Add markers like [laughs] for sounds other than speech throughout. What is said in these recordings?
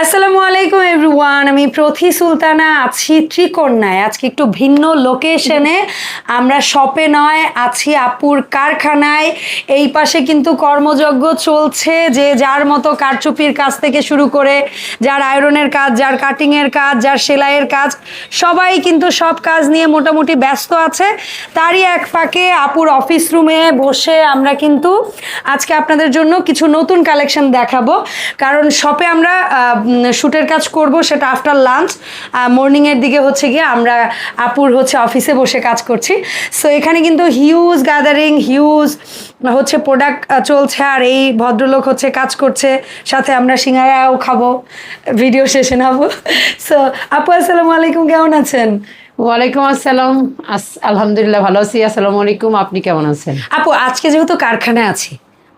আসসালামু আলাইকুম এভরিওয়ান আমি প্রথি সুলতানা, আছি ত্রিকন্যায় আজকে একটু ভিন্ন লোকেশনে আমরা শপে নয়, আছি আপুর কারখানায়। এই পাশে কিন্তু কর্মযজ্ঞ চলছে, যে যার মতো কারচুপির কাজ থেকে শুরু করে, যার আয়রনের কাজ, যার কাটিংয়ের কাজ, যার সেলাইয়ের কাজ, সবাই কিন্তু সব কাজ নিয়ে মোটামুটি ব্যস্ত আছে। তারই এক ফাঁকে আপুর অফিস রুমে বসে আমরা কিন্তু আজকে আপনাদের জন্য কিছু নতুন কালেকশন দেখাবো। কারণ শপে আমরা শ্যুটের কাজ করব সেটা আফটার লাঞ্চ মর্নিংয়ের দিকে হচ্ছে গিয়ে আমরা আপুর হচ্ছে অফিসে বসে কাজ করছি। সো এখানে কিন্তু হিউজ গ্যাদারিং হিউজ হচ্ছে প্রোডাক্ট চলছে আর এই ভদ্রলোক হচ্ছে কাজ করছে। সাথে আমরা সিঙ্গারাও খাব। ভিডিও শেষে নেব সো আপু আসসালামু আলাইকুম কেমন আছেন? ওয়ালাইকুম আসসালাম। আস- আলহামদুলিল্লাহ ভালো আছি। আসসালামু আলাইকুম আপনি কেমন আছেন? আপু আজকে যেহেতু কারখানায় আছি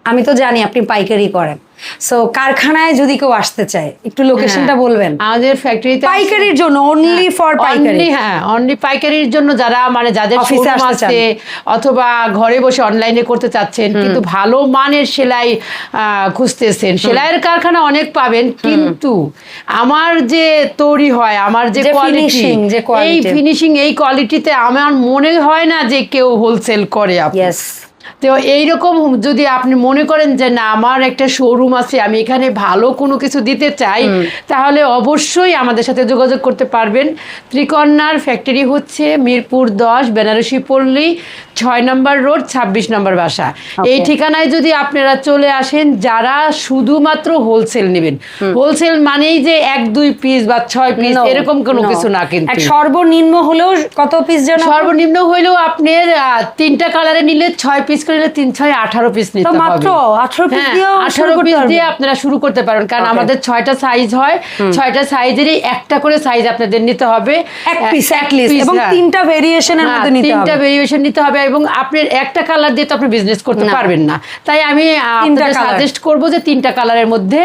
আমি তো জানি আপনি পাইকারি করেন। সো কারখানায় যদি কেউ আসতে চায় একটু লোকেশনটা হ্যাঁ। বলবেন। আমাদের ফ্যাক্টরিতে পাইকারির জন্য অনলি ফর পাইকারি। হ্যাঁ অনলি পাইকারির জন্য যারা মানে যাদের শোরুম আছে অথবা ঘরে বসে অনলাইনে করতে চাচ্ছেন কিন্তু ভালো মানের সেলাই আহ, খুঁজতেছেন। সেলাইয়ের কারখানা অনেক পাবেন কিন্তু আমার যে তৈরি হয় আমার যে কোয়ালিটি এই ফিনিশিং এই কোয়ালিটিতে আমার মনে হয় না যে কেউ হোলসেল করে আপনি। তো এইরকম যদি আপনি মনে করেন যে না আমার একটা শোরুম আছে আমি এখানে ভালো কোনো কিছু দিতে চাই তাহলে অবশ্যই আমাদের সাথে যোগাযোগ করতে পারবেন। ত্রিকন্যার ফ্যাক্টরি হচ্ছে মিরপুর দশ বেনারসি পল্লী ছয় নম্বর রোড ছাব্বিশ নম্বর বাসা। এই ঠিকানায় যদি আপনারা চলে আসেন যারা শুধুমাত্র হোলসেল নেবেন। হোলসেল মানেই যে এক দুই পিস বা ছয় পিস এরকম কোনো কিছু না কিন্তু। সর্বনিম্ন হলেও কত পিস যেন সর্বনিম্ন হইলেও আপনার আহ, তিনটা কালারে নিলে ছয় পিস করে নিলে তিন ছয় আঠারো পিস নিতে হবে। মাত্র 18 পিস হ্যাঁ, 18 করতে পিস দিয়ে আপনারা শুরু করতে পারেন কারণ আমাদের ছয়টা সাইজ হয়। ছয়টা সাইজেরই একটা করে সাইজ আপনাদের নিতে হবে। এক পিস এক লিস্ট এবং হ্যাঁ। তিনটা ভেরিয়েশনের হ্যাঁ, মধ্যে নিতে তিনটা ভেরিয়েশন নিতে হবে এবং আপনার একটা কালার দিয়ে তো আপনি বিজনেস করতে পারবেন না। তাই আমি আপনাদের সাজেস্ট করব যে তিনটা কালারের মধ্যে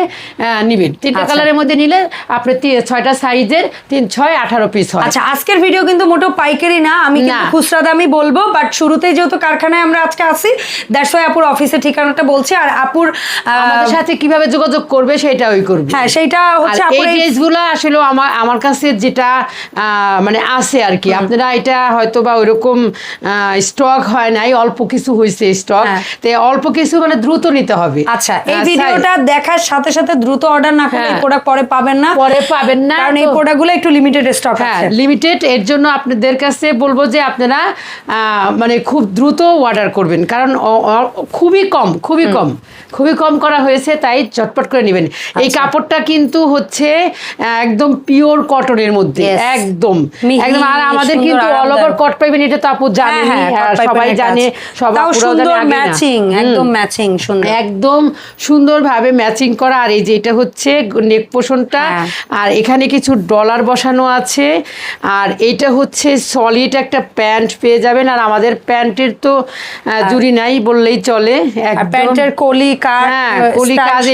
নিবেন। তিনটা আচ্ছা। কালারের মধ্যে নিলে আপনি ছয়টা সাইজের তিন ছয় আঠারো পিস হয়। আচ্ছা আজকের ভিডিও কিন্তু মোটেও পাইকারি না আমি। খুচরা দামই বলব বাট শুরুতেই যেহেতু কারখানায় আমরা আজকে আসি দ্যাটস ওয়াই আপুর অফিসের ঠিকানাটা বলছি। আর আপুর আমাদের সাথে কীভাবে যোগাযোগ করবে সেটা ওই করবে। হ্যাঁ আর হচ্ছে আপুর এই ড্রেসগুলো আসলে আমার আমার কাছে যেটা মানে আছে আর কি। আপনারা এটা হয়তো বা ওইরকম স্টক হয় নাই অল্প কিছু হয়েছে স্টক হ্যাঁ। তো অল্প কিছু মানে দ্রুত নিতে হবে। আচ্ছা এই ভিডিওটা দেখার সাথে সাথে দ্রুত অর্ডার না করলে হ্যাঁ। প্রোডাক্ট পরে পাবেন না। পরে পাবেন না কারণ এই প্রোডাক্টগুলো একটু লিমিটেড স্টক হ্যাঁ আছে। লিমিটেড এর জন্য আপনাদের কাছে বলব যে আপনারা আহ, মানে খুব দ্রুত অর্ডার করবেন। কারণ খুবই কম খুবই কম খুবই কম করা হয়েছে তাই চটপট করে নেবেন। এই আচ্ছা। কাপড়টা কিন্তু হচ্ছে একদম পিওর কটনের মধ্যে একদম। একদম আর আমাদের সুন্দর, কিন্তু অল ওভার কট পাইবেন এটা তো আপু জানেন হ্যাঁ, হ্যাঁ, cot pipe সবাই জানে সুন্দর ম্যাচিং একদম ম্যাচিং সুন্দর। একদম সুন্দরভাবে ম্যাচিং করা আর এই যে এটা হচ্ছে নেক পোষণটা হ্যাঁ। আর এখানে কিছু ডলার বসানো আছে আর এটা হচ্ছে সলিড একটা প্যান্ট পেয়ে যাবেন আর আমাদের প্যান্টের তো জুড়ি নাই বললেই চলে। প্যান্টের কলি হ্যাঁ কলি কাজ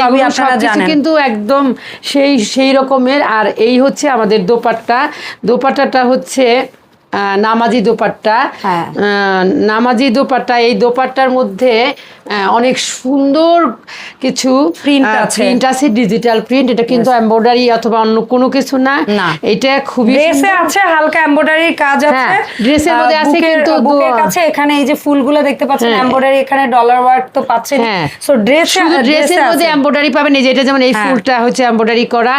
কিন্তু একদম সেই সেই রকমের। আর এই হচ্ছে আমাদের দোপাট্টা। দোপাট্টাটা হচ্ছে নামাজি দোপাট্টা হ্যাঁ। নামাজি দোপাট্টা এই দোপাট্টার মধ্যে অনেক সুন্দর কিছু প্রিন্ট আছে ডিজিটাল প্রিন্ট এটা কিন্তু এমব্রয়ডারি অথবা অন্য কোনো কিছু না। এটা খুবই ড্রেসে আছে হালকা এমব্রয়ডারির কাজ আছে হ্যাঁ, ড্রেসের মধ্যে আছে কিন্তু বুকের কাছে এখানে এই যে ফুলগুলো দেখতে পাচ্ছেন। এমব্রয়ডারি এখানে ডলার ওয়ার্ক তো পাচ্ছেন হ্যাঁ। সো ড্রেসে ড্রেসের মধ্যে এমব্রয়ডারি পাবেন এই যে এটা যেমন এই হ্যাঁ। ফুলটা হচ্ছে এমব্রয়ডারি করা।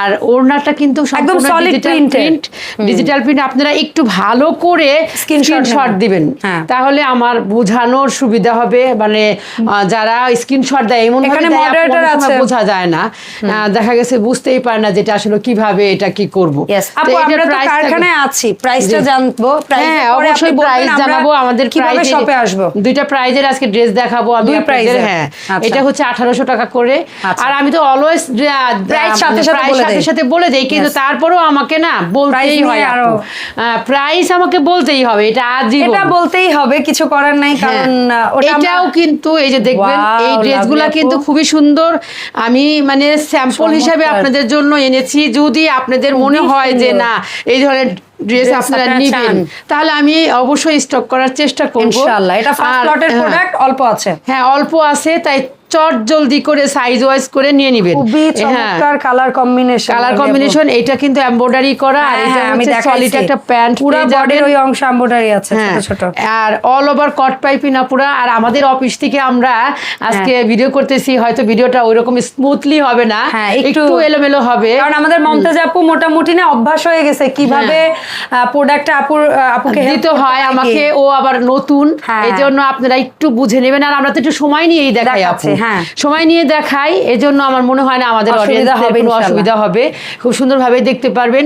আর ওড়নাটা কিন্তু একদম solid printed। Print digital print আপনারা একটু ভালো করে স্ক্রিনশট দিবেন। হ্যাঁ। তাহলে আমার বোঝানোর সুবিধা হবে। মানে যারা স্ক্রিনশট দেয় এমন। বোঝা যায় না। দেখা গেছে বুঝতেই পারে না যেটা আসলে কীভাবে এটা কি করব। Yes, আপু আমরা তো কারখানায় আছি। প্রাইসটা জানব। হ্যাঁ অবশ্যই প্রাইস জানাব। আমাদের কীভাবে শপে আসব? দুইটা প্রাইজের আজকে ড্রেস দেখাবো আমি? হ্যাঁ আচ্ছা। এটা হচ্ছে আঠারোশো টাকা করে। আচ্ছা। আর আমি তো অলওয়েজ সাথে সাথে বলে দেই। কিন্তু. তারপরেও আমাকে না বলতেই হয় প্রাইস আমাকে বলতেই হবে এটা আজীবন এটা বলতেই হবে কিছু করার নাই হ্যাঁ। কারণ এটাও কিন্তু এই যে দেখবেন এই ড্রেসগুলো কিন্তু খুবই সুন্দর। আমি মানে স্যাম্পল হিসাবে আপনাদের জন্য এনেছি যদি আপনাদের মনে হয় যে না এই ধরনের ড্রেস আপনারা নিবেন তাহলে আমি অবশ্যই স্টক করার চেষ্টা করব। ইনশাআল্লাহ এটা ফার্স্ট লটের প্রোডাক্ট অল্প আছে। হ্যাঁ অল্প আছে তাই চট জলদি করে সাইজ ওয়াইজ করে নিয়ে নিবেন। চমৎকার কালার কম্বিনেশন কালার কম্বিনেশন এটা কিন্তু এমব্রয়ডারি করা আর এটা হ্যাঁ, আমি সলিড একটা প্যান্ট পুরো বডির ওই অংশ এমব্রয়ডারি আছে হ্যাঁ। ছোট ছোট। আর অল ওভার কট পাইপি না পুরা আর আমাদের অফিস থেকে আমরা আজকে ভিডিও করতেছি হয়তো ভিডিওটা ওইরকম স্মুথলি হবে না। হ্যাঁ, একটু এলোমেলো হবে। কারণ আমাদের মমতাজ আপু মোটামুটি না অভ্যাস হয়ে গেছে কীভাবে প্রোডাক্টটা আপুর আপুকে দিতে হয় আমাকে ও আবার নতুন। হ্যাঁ। এই জন্য আপনারা একটু বুঝে নেবেন আর আমরা তো একটু সময় নিয়েই দেখাই আপু। হ্যাঁ। সময় নিয়ে দেখাই এজন্য জন্য আমার মনে হয় না আমাদের অসুবিধা হবে কোনো অসুবিধা হবে। খুব সুন্দরভাবে দেখতে পারবেন।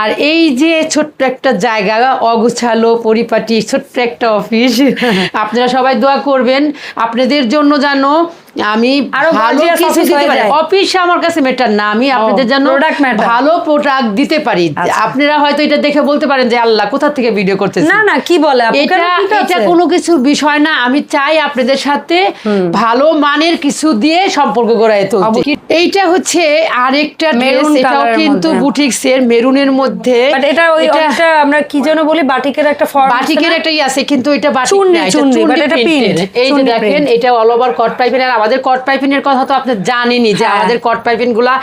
আর এই যে ছোট্ট একটা জায়গা অগুছালো পরিপাটি ছোট্ট একটা অফিস [laughs] আপনারা সবাই দোয়া করবেন। আপনাদের জন্য জানো আমি ভালো কিছু দিতে পারি। অফিস আমার কাছে ম্যাটার না। আমি আপনাদের জন্য ভালো প্রোডাক্ট দিতে পারি। আচ্ছা। আপনারা হয়তো এটা দেখে বলতে পারেন যে আল্লাহ কোথা থেকে ভিডিও করতেছে না না কি বলে? এটা এটা কোনো কিছু বিষয় না। আমি চাই আপনাদের সাথে ভালো মানের কিছু দিয়ে সম্পর্ক গড়ায় তুলতে। এইটা হচ্ছে আরেকটা ড্রেস এটাও কিন্তু। বুটিক্স এর মেরুনের মধ্যে। এটা ওই এটা আমরা কি যেন বলি বাটিকের একটা ফর্ম বাটিকের একটাই আছে কিন্তু এটা বাটিক না, এটা এই যে দেখেন এটা অল ওভার কট পাইপিং আর আমাদের কট পাইপিং এর কথা তো আপনি জানেনই যে হ্যাঁ। আমাদের কট পাইপিংগুলা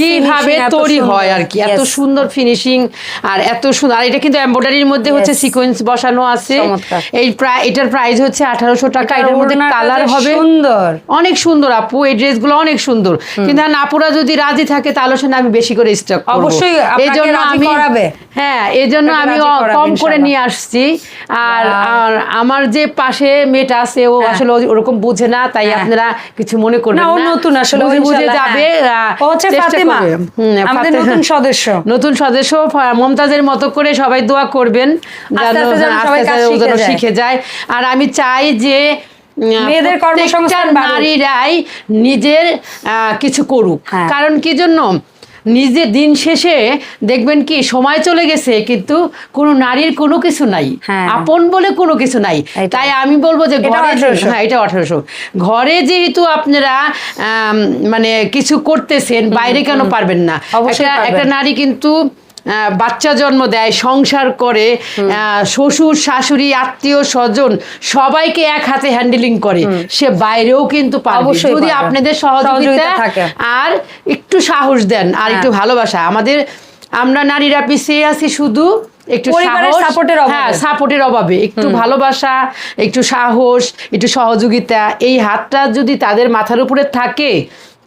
কীভাবে তৈরি হয় আর কি? এত সুন্দর ফিনিশিং আর এত সুন্দর আর এটা কিন্তু এমব্রয়ডারির মধ্যে হচ্ছে সিকোয়েন্স বসানো আছে। এই প্রায় এটার প্রাইস হচ্ছে আঠারোশো টাকা। এটার মধ্যে কালার হবে সুন্দর। অনেক সুন্দর আপু এই ড্রেসগুলো অনেক সুন্দর। কিন্তু আপুরা যদি রাজি থাকে তাহলে সে আমি বেশি করে স্টক অবশ্যই এই জন্য আমি হ্যাঁ এই জন্য আমি কম করে নিয়ে আসছি। আর আমার যে পাশে মেয়েটা আছে ও হ্যাঁ। আসলে ওরকম বুঝে না তাই হ্যাঁ। আপনারা কিছু মনে করবেন না, ও নতুন আসলে, ওই বুঝে বুঝে যাবে হ্যাঁ। ও হচ্ছে ফাতেমা, আমাদের নতুন সদস্য। নতুন সদস্য মমতাজের মতো করে সবাই দোয়া করবেন যেন শিখে যায়। আর আমি চাই যে মেয়েদের কর্মসংস্থান নারীরাই নিজের আহ, কিছু করুক হ্যাঁ। কারণ কি জন্য নিজে দিন শেষে দেখবেন কি সময় চলে গেছে কিন্তু কোনো নারীর কোনো কিছু নাই। হ্যাঁ। আপন বলে কোনো কিছু নাই। তাই আমি বলব যে এটা ঘরে হ্যাঁ এটা আঠারোশো। ঘরে যেহেতু আপনারা মানে কিছু করতেছেন বাইরে কেন পারবেন না। একটা- নারী কিন্তু বাচ্চা জন্ম দেয় সংসার করে শ্বশুর শাশুড়ি আত্মীয় স্বজন সবাইকে এক হাতে হ্যান্ডেলিং করে। সে বাইরেও কিন্তু পারবে। যদি আপনাদের সহযোগিতা। আর একটু সাহস দেন আর একটু হ্যাঁ। ভালোবাসা। আমাদের আমরা নারীরা পিছিয়ে আছি শুধু একটু পরিবারের অভাবে। হ্যাঁ সাপোর্টের অভাবে। একটু ভালোবাসা একটু সাহস একটু সহযোগিতা এই হাতটা যদি তাদের মাথার উপরে থাকে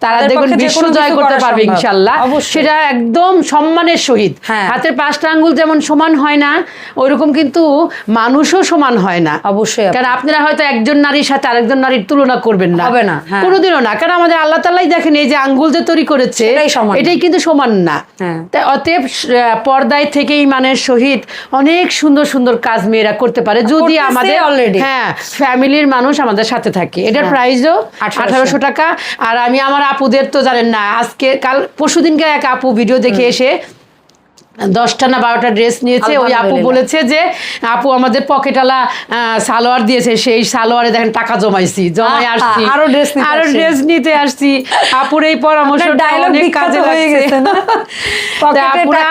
তারা দেখবেন বিশ্ব জয় করতে পারবে ইনশাল্লাহ। সেটা একদম সম্মানের সহিত। হ্যাঁ। হাতের পাঁচটা আঙ্গুল যেমন সমান হয় না ওইরকম কিন্তু মানুষও সমান হয় না। অবশ্যই। কারণ আপনারা হয়তো একজন নারীর সাথে আরেকজন নারীর তুলনা করবেন না। হবে না, হ্যাঁ। কোনোদিনও না। কারণ আমাদের আল্লাহ তাল্লাই দেখেন এই যে আঙ্গুল যে তৈরি করেছে এটাই কিন্তু সমান না। হ্যাঁ। তাই অতএব পর্দায় থেকেই মানের সহিত অনেক সুন্দর সুন্দর কাজ মেয়েরা করতে পারে। যদি আমাদের already। হ্যাঁ ফ্যামিলির মানুষ আমাদের সাথে থাকে। এটার। প্রাইসও আঠারোশো টাকা। আর আমি আমার আপুদের তো জানেন না আজকে কাল পরশু দিনকে এক আপু ভিডিও দেখে এসে দশটা না বারোটা ড্রেস নিয়েছে ওই আপু বলেছে যে আপু আমাদের পকেটালা সালোয়ার দিয়েছে সেই সালোয়ারে দেখেন টাকা জমাইছি জমাই আসছি। আরও নিতে আরও ড্রেস নিতে আসছি। আপুর এই পরামর্শ ডায়লগ কাজে হয়ে গেছে না? [laughs] আপুরা,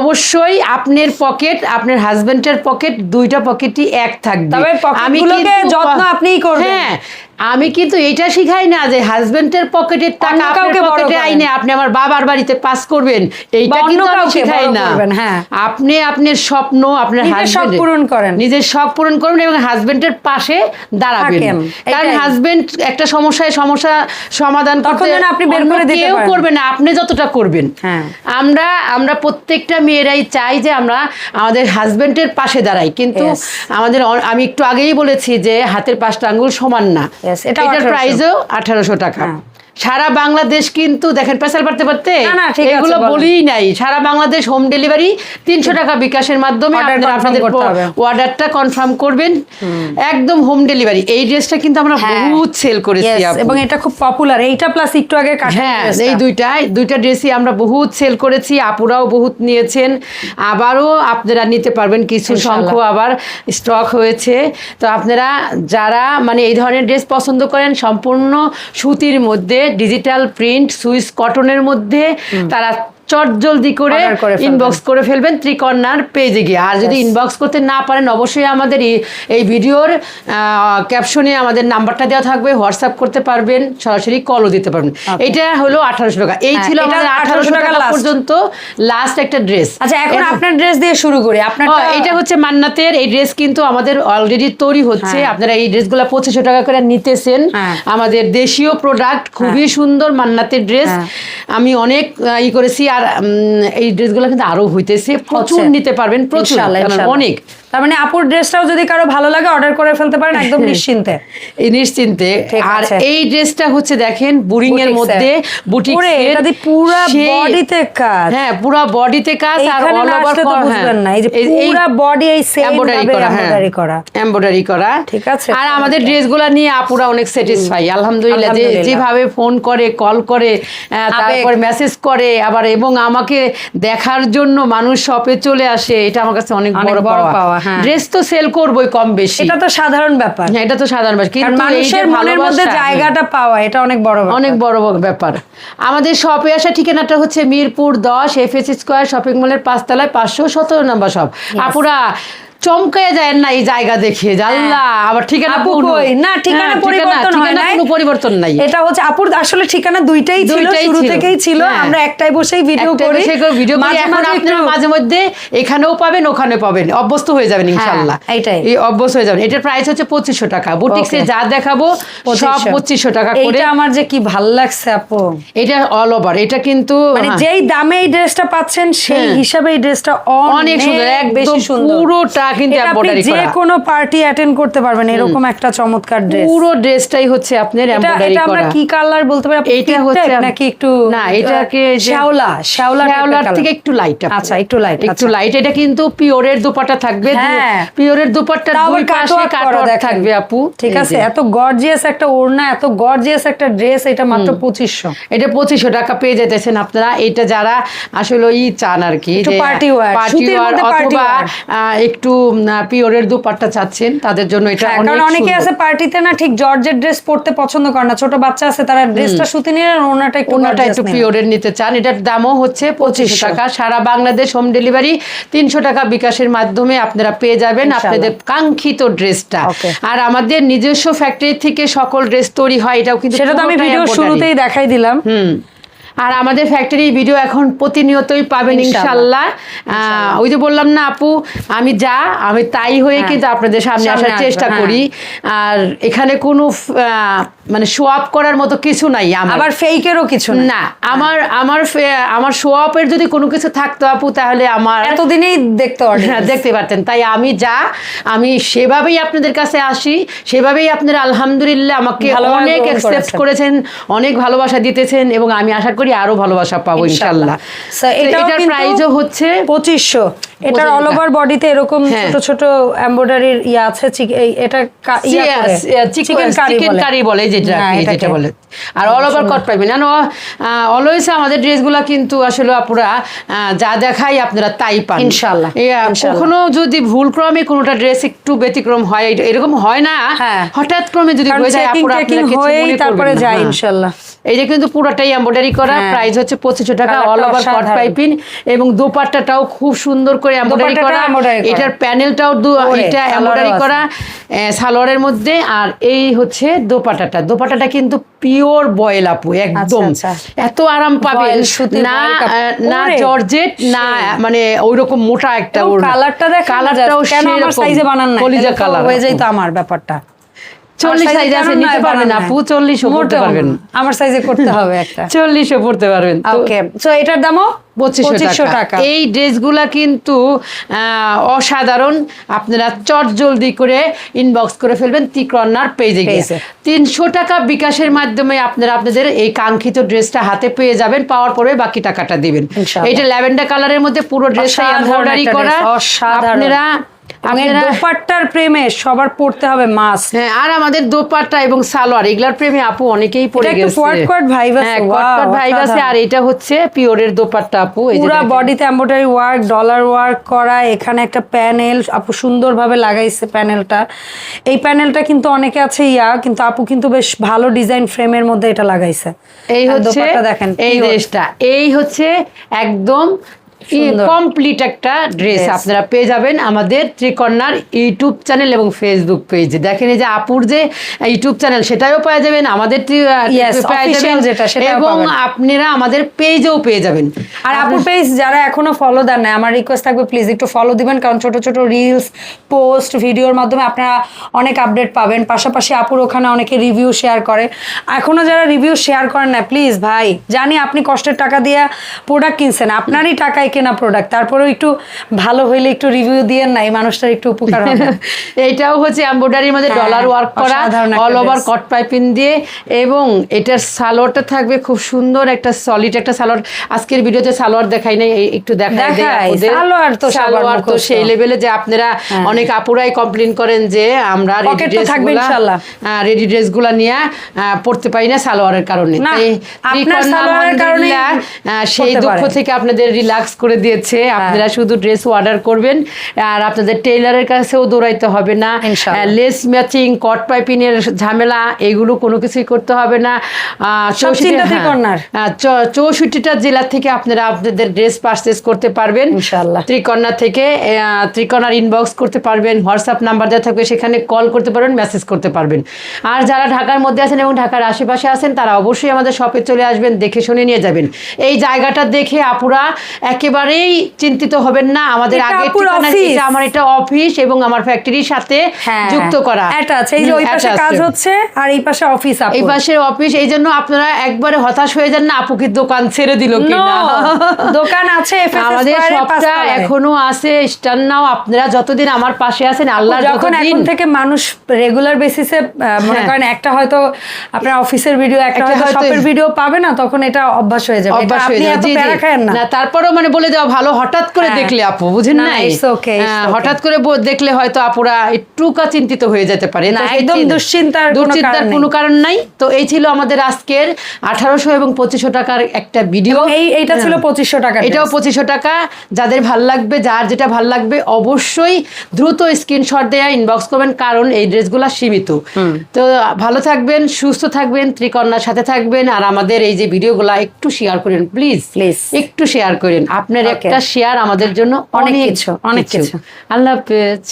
অবশ্যই আপনার পকেট আপনার হাজবেন্ডের পকেট দুইটা পকেটই এক থাকবে। তবে পকেটগুলোকে যত্ন আপনিই করবেন। হ্যাঁ আমি কিন্তু এটা শিখাই না যে হাজবেন্ডের পকেটের টাকা আপনার পকেটে করেন। আইনে আপনি আমার বাবার বাড়িতে পাস করবেন এইটা কিন্তু আমি শিখাই না হ্যাঁ। আপনি আপনার স্বপ্ন আপনার হাজবেন্ড পূরণ করেন। নিজের শখ পূরণ করবেন এবং হাজবেন্ডের পাশে দাঁড়াবেন কারণ হাজবেন্ড একটা সমস্যায় সমস্যা সমাধান করতে আপনি বের করে দিতে কেউ করবে না আপনি যতটা করবেন হ্যাঁ। আমরা আমরা প্রত্যেকটা মেয়েরাই চাই যে আমরা আমাদের হাজবেন্ডের পাশে দাঁড়াই কিন্তু আমাদের আমি একটু আগেই বলেছি যে হাতের পাঁচটা আঙ্গুল সমান না এটাও এটার প্রাইসও আঠারোশো টাকা হ্যাঁ। সারা বাংলাদেশ কিন্তু দেখেন পেশাল পারতে পারতে এগুলো। বলেই নাই। সারা বাংলাদেশ হোম ডেলিভারি তিনশো টাকা বিকাশের মাধ্যমে আপনারা আপনাদের অর্ডারটা কনফার্ম করবেন। একদম হোম ডেলিভারি এই ড্রেসটা কিন্তু আমরা হ্যাঁ। বহুত সেল করেছি এবং এটা খুব পপুলার এইটা প্লাস একটু আগে হ্যাঁ এই দুইটাই দুইটা ড্রেসই আমরা বহুত সেল করেছি। আপুরাও বহুত নিয়েছেন। আবারও আপনারা নিতে পারবেন কিছু। সংখ্য আবার স্টক হয়েছে। তো আপনারা যারা মানে এই ধরনের ড্রেস পছন্দ করেন সম্পূর্ণ সুতির মধ্যে ডিজিটাল প্রিন্ট সুইস কটনের মধ্যে তারা চট জলদি করে। ইনবক্স করে ফেলবেন। ত্রিকন্যার পেজে গিয়ে। আর যদি ইনবক্স করতে না পারেন অবশ্যই আমাদের এই- ভিডিওর ক্যাপশনে আমাদের নাম্বারটা দেওয়া থাকবে হোয়াটসঅ্যাপ করতে পারবেন সরাসরি কলও দিতে পারবেন। এটা হলো আঠারোশো টাকা। এই হ্যাঁ, ছিল আমাদের আঠারোশো টাকা পর্যন্ত লাস্ট একটা ড্রেস আচ্ছা এখন আপনার ড্রেস দিয়ে শুরু করি। আপনার এটা হচ্ছে মান্নাতের। এই ড্রেস কিন্তু আমাদের অলরেডি তৈরি হচ্ছে। হ্যাঁ। আপনারা এই ড্রেসগুলো পঁচিশশো টাকা করে নিতেছেন। হ্যাঁ। আমাদের দেশীয় প্রোডাক্ট খুবই সুন্দর মান্নাতের ড্রেস। আমি অনেক ই করেছি। আর এই ড্রেসগুলো কিন্তু আরও হইতেছে প্রচুর। নিতে পারবেন প্রচুর। অনেক তার মানে আপুর ড্রেসটাও যদি কারও ভালো লাগে অর্ডার করে ফেলতে পারেন একদম [laughs] নিশ্চিন্তে। নিশ্চিন্তে। আর। এই ড্রেসটা হচ্ছে দেখেন বুরিং এর মধ্যে বুটিক পুরে, এটা দিয়ে পুরা বডিতে কাজ। হ্যাঁ পুরা বডিতে কাজ আর অল ওভার তো বুঝবেন না এই যে পুরা বডি এই সেম এমব্রয়ডারি করা হ্যাঁ। এমব্রয়ডারি করা। এমব্রয়ডারি করা। ঠিক আছে। আর আমাদের ড্রেসগুলো নিয়ে আপুরা অনেক স্যাটিসফাই আলহামদুলিল্লাহ যে যেভাবে ফোন করে কল করে তারপর মেসেজ করে আবার এবং আমাকে দেখার জন্য মানুষ শপে চলে আসে এটা আমার কাছে অনেক বড় বড় পাওয়া। হ্যাঁ। ড্রেস তো সেল করবোই কম বেশি। এটা তো সাধারণ ব্যাপার। হ্যাঁ, এটা তো সাধারণ ব্যাপার। কিন্তু মানুষের মনের মধ্যে জায়গাটা পাওয়া এটা অনেক বড় অনেক বড় বড় ব্যাপার। আমাদের শপে আসা ঠিকানাটা হচ্ছে মিরপুর দশ এফ এস স্কোয়ার শপিং মলের পাঁচতলায় পাঁচশো সতেরো নম্বর শপ আপুরা চমকে যায় না এই জায়গা দেখে জানলা আবার ঠিকানা কই? না ঠিকানা হ্যাঁ, পরিবর্তন হয় নাই। কোনো পরিবর্তন নাই এটা হচ্ছে আপুর আসলে ঠিকানা দুইটাই ছিল দুইটাই শুরু। থেকেই ছিল হ্যাঁ। আমরা একটাই বসেই ভিডিও করি ভিডিও করি এখন আপনারা মাঝে মধ্যে এখানেও পাবেন ওখানে পাবেন অভ্যস্ত হয়ে যাবেন ইনশাল্লাহ হ্যাঁ, এইটাই। এই অভ্যস্ত হয়ে যাবেন এটার প্রাইস হচ্ছে পঁচিশশো টাকা বুটিক্সে. যা দেখাবো সব 2500 পঁচিশশো টাকা করে এইটা আমার যে কি ভালো লাগছে আপু এটা অল ওভার এটা কিন্তু মানে হ্যাঁ। যেই দামে এই ড্রেসটা পাচ্ছেন সেই হ্যাঁ। হিসাবে এই ড্রেসটা অনেক সুন্দর, একদম বেশি সুন্দর পুরোটা কিন্তু যে কোনো পার্টি অ্যাটেন্ড করতে পারবেন এরকম একটা চমৎকার ড্রেস পুরো ড্রেসটাই হচ্ছে আপনার এটা এমব্রয়ডারি এটা আমরা কি কালার বলতে পারি? এটা হচ্ছে হচ্ছে নাকি একটু না, এটাকে শ্যাওলা শ্যাওলা শ্যাওলার থেকে একটু লাইট আচ্ছা, একটু light, একটু আচ্ছা। লাইট এটা কিন্তু পিওরের থাকবে হ্যাঁ। পিওরের দুপাট্টা দুই পাশে কাটওয়ার্ক করা কাটওয়ার্ক দেখেন। থাকবে আপু। ঠিক আছে এত গর্জিয়াস একটা ওড়না এত গর্জিয়াস একটা ড্রেস এটা মাত্র পঁচিশশো। এটা টাকা পেয়ে যেতেছেন আপনারা। এটা যারা আসলে ই চান আর কি পার্টি অথবা একটু পিওরের দুপাট্টা চাচ্ছেন তাদের জন্য এটা হ্যাঁ, অনেক কারণ অনেকে। আছে পার্টিতে না ঠিক জর্জের ড্রেস পরতে পছন্দ করে না। ছোট বাচ্চা আছে তারা ড্রেসটা সুতি নিয়ে আর ওনাটা একটু ওনাটা একটু পিওরের নিতে চান। এটার দামও হচ্ছে পঁচিশশো। টাকা। সারা বাংলাদেশ হোম ডেলিভারি তিনশো টাকা বিকাশের মাধ্যমে আপনারা পেয়ে যাবেন আপনাদের কাঙ্ক্ষিত ড্রেসটা। আর আমাদের নিজস্ব ফ্যাক্টরি থেকে সকল ড্রেস তৈরি হয় এটাও কিন্তু সেটা তো আমি ভিডিও শুরুতেই দেখাই দিলাম। হুম। আর আমাদের ফ্যাক্টরি ভিডিও এখন প্রতিনিয়তই পাবেন ইনশাল্লাহ ওই যে বললাম না আপু আমি যা আমি তাই হয়ে হ্যাঁ। কিন্তু আপনাদের সামনে আসার চেষ্টা হ্যাঁ। করি। আর এখানে কোনো মানে শো আপ করার মতো কিছু নাই আমার। আবার ফেকেরও কিছু না আমার আমার আমার শো আপের যদি কোনো কিছু থাকতো আপু তাহলে আমার এতদিনেই দেখতে হ্যাঁ, দেখতে পারতেন। তাই আমি যা আমি সেভাবেই আপনাদের কাছে আসি। সেভাবেই আপনারা আলহামদুলিল্লাহ আমাকে অনেক অ্যাকসেপ্ট করেছেন। করেছেন অনেক ভালোবাসা দিতেছেন এবং আমি আশা করি আরও ভালোবাসা পাবো ইনশাল্লাহ। এটার কিন্তু প্রাইসও হচ্ছে পঁচিশশো। এটার অল ওভার বডিতে এরকম হ্যাঁ। ছোট ছোট এমব্রয়ডারির ইয়ে আছে এটা চিকেন চিকেন কারি। বলে। যেটা হ্যাঁ। যেটা বলে। আর অল ওভার কট পাইবেন। জানো অলওয়েজ আমাদের ড্রেসগুলো কিন্তু আসলে আপুরা যা দেখাই আপনারা তাই পান। ইনশাআল্লাহ, কখনো যদি ভুল ক্রমে কোনোটা ড্রেস একটু ব্যতিক্রম হয় এরকম হয় না। হ্যাঁ। হঠাৎ ক্রমে যদি হয়ে যায় আপুরা আপনারা কিছু মনে তারপরে করবেন না, যায় হ্যাঁ। ইনশাল্লাহ এই যে কিন্তু পুরোটাই এমব্রয়ডারি করা হ্যাঁ। প্রাইস হচ্ছে পঁচিশশো টাকা অল ওভার কট। পাইপিং এবং দোপাট্টাটাও খুব সুন্দর করে এমব্রয়ডারি করা। এটার প্যানেলটাও এটা এমব্রয়ডারি করা সালোয়ারের মধ্যে আর এই হচ্ছে দোপাটাটা দোপাটাটা কিন্তু পিওর বয়েল আপু একদম। আচ্ছা। এত আরাম পাবেন। Voile, না না জর্জেট না মানে ওইরকম মোটা একটা কালারটা দেখেন কালারটাও সেরকম। সাইজে বানান না কলিজা তো কালার হয়ে যাইতো আমার ব্যাপারটা। চল্লিশ সাইজ আছে নিতে পারবেন আপু চল্লিশও করতে পারবেন। আমার সাইজে করতে হবে একটা। চল্লিশও পড়তে পারবেন। ওকে সো এটার দামও পঁচিশশো টাকা। এই ড্রেসগুলা কিন্তু অসাধারণ। আপনারা চট জলদি করে ইনবক্স করে ফেলবেন তিকরন্নার পেজে গিয়ে। তিনশো টাকা বিকাশের মাধ্যমে আপনারা আপনাদের এই কাঙ্ক্ষিত ড্রেসটা হাতে পেয়ে যাবেন পাওয়ার পরে বাকি টাকাটা দিবেন। এইটা ল্যাভেন্ডার কালারের মধ্যে পুরো ড্রেসটা এমব্রয়ডারি করা। আপনারা- দোপাট্টার প্রেমে সবার পড়তে হবে মাস্ক হ্যাঁ আর আমাদের দোপাট্টা এবং সালোয়ার এগুলার প্রেমে আপু অনেকেই পড়ে গেছে হ্যাঁ। আর এটা হচ্ছে পিওরের দোপাট্টা আপু এই যে বডিতে এম্ব্রয়ডারি ওয়ার্ক ডলার ওয়ার্ক করা এখানে একটা প্যানেল আপু সুন্দরভাবে লাগাইছে প্যানেলটা এই প্যানেলটা কিন্তু অনেকে আছে ইয়া কিন্তু আপু কিন্তু বেশ ভালো ডিজাইন ফ্রেমের মধ্যে এটা লাগাইছে এই হচ্ছে দেখেন এই। ড্রেসটা এই হচ্ছে একদম। কমপ্লিট একটা ড্রেস আপনারা পেয়ে যাবেন আমাদের ত্রিকন্যার ইউটিউব চ্যানেল এবং ফেসবুক পেজে দেখেন এই যে আপুর যে ইউটিউব চ্যানেল সেটাও পেয়ে যাবেন আমাদের পেয়ে যাবেন এবং আপনারা আমাদের পেজেও পেয়ে যাবেন। আর আপুর পেজ যারা এখনও ফলো দেন না আমার রিকোয়েস্ট থাকবে প্লিজ একটু ফলো দিবেন কারণ ছোট ছোট রিলস পোস্ট ভিডিওর মাধ্যমে আপনারা অনেক আপডেট পাবেন। পাশাপাশি আপুর ওখানে অনেকে রিভিউ শেয়ার করে। এখনও যারা রিভিউ শেয়ার করেন না প্লিজ ভাই জানি আপনি কষ্টের টাকা দিয়ে প্রোডাক্ট কিনছেন আপনারই টাকায় কেনা প্রোডাক্ট তারপরেও একটু ভালো হইলে একটু রিভিউ দিয়েন না এই মানুষটার একটু উপকার হবে [laughs] এইটাও হচ্ছে এমব্রয়ডারির মধ্যে হ্যাঁ, ডলার ওয়ার্ক করা অল ওভার কট পাইপিং দিয়ে এবং এটার সালোয়ারটা থাকবে খুব সুন্দর একটা সলিড একটা সালোয়ার আজকের ভিডিওতে সালোয়ার দেখাই নাই একটু দেখাই দেই দেখাই, আপুদের। সালোয়ার তো সালোয়ার তো সেই লেভেলে যে আপনারা হ্যাঁ। অনেক আপুরাই কমপ্লেন করেন যে আমরা রেডি ড্রেস থাকবে। রেডি নিয়ে পড়তে পারি না সালোয়ারের কারণে আপনার সালোয়ারের সেই দুঃখ থেকে আপনাদের রিল্যাক্স করে দিয়েছে। আপনারা শুধু ড্রেস অর্ডার করবেন আর আপনাদের টেইলারের কাছেও দৌড়াইতে হবে না। লেস ম্যাচিং কট পাইপিং এর ঝামেলা এগুলো কোনো কিছুই করতে হবে না। আহ, সব 64 চিন্তা হ্যাঁ, চৌষট্টিটা জেলা থেকে আপনারা আপনাদের ড্রেস পারচেস করতে পারবেন। ত্রিকন্যা থেকে আহ, ত্রিকন্যার ইনবক্স করতে পারবেন হোয়াটসঅ্যাপ নাম্বার দেওয়া থাকবে সেখানে কল করতে পারবেন মেসেজ করতে পারবেন। আর যারা ঢাকার মধ্যে আছেন এবং ঢাকার আশেপাশে আছেন তারা অবশ্যই আমাদের শপে চলে আসবেন দেখে শুনে নিয়ে যাবেন। এই জায়গাটা দেখে আপুরা একেবারেই চিন্তিত হবেন না। আমাদের আগে আমার এটা অফিস এবং আমার ফ্যাক্টরির সাথে হ্যাঁ যুক্ত করা। এটা আছে। এই যে ওই পাশে কাজ হচ্ছে আর এই পাশে অফিস এই পাশে অফিস এই জন্য আপনারা একবারে হতাশ হয়ে যান না আপু কি দোকান ছেড়ে দিল কিনা। দোকান আছে আমাদের সবটা এখনও আছে স্টার নাও আপনারা যতদিন আমার পাশে আছেন আল্লাহ যখন এখন থেকে মানুষ রেগুলার বেসিসে মনে হ্যাঁ। করেন একটা হয়তো আপনার অফিসের ভিডিও একটা হয়তো শপের ভিডিও পাবে না তখন এটা অভ্যাস হয়ে যাবে। অভ্যাস হয়ে যাবে। না। না তারপরেও মানে বলে দেওয়া ভালো হঠাৎ করে হ্যাঁ। দেখলে আপু বুঝেন না, okay. হঠাৎ করে দেখলে হয়তো আপুরা একটুকা চিন্তিত হয়ে যেতে পারে। না, একদম দুশ্চিন্তার দুশ্চিন্তার কোনো কারণ নাই। তো এই ছিল আমাদের আজকের আঠারোশো এবং পঁচিশশো টাকার একটা ভিডিও এই এইটা ছিল হ্যাঁ। পঁচিশশো টাকা এটাও পঁচিশশো টাকা। যাদের ভালো লাগবে যার যেটা ভালো লাগবে অবশ্যই দ্রুত স্ক্রিনশট দেয়া ইনবক্স করবেন কারণ এই ড্রেসগুলো সীমিত। তো ভালো থাকবেন সুস্থ থাকবেন ত্রিকন্যার সাথে থাকবেন আর আমাদের এই যে ভিডিওগুলো একটু শেয়ার করেন প্লিজ Please. একটু শেয়ার করেন। আপনার একটা শেয়ার আমাদের জন্য অনেক কিছু, অনেক কিছু। আল্লাহ হাফেজ।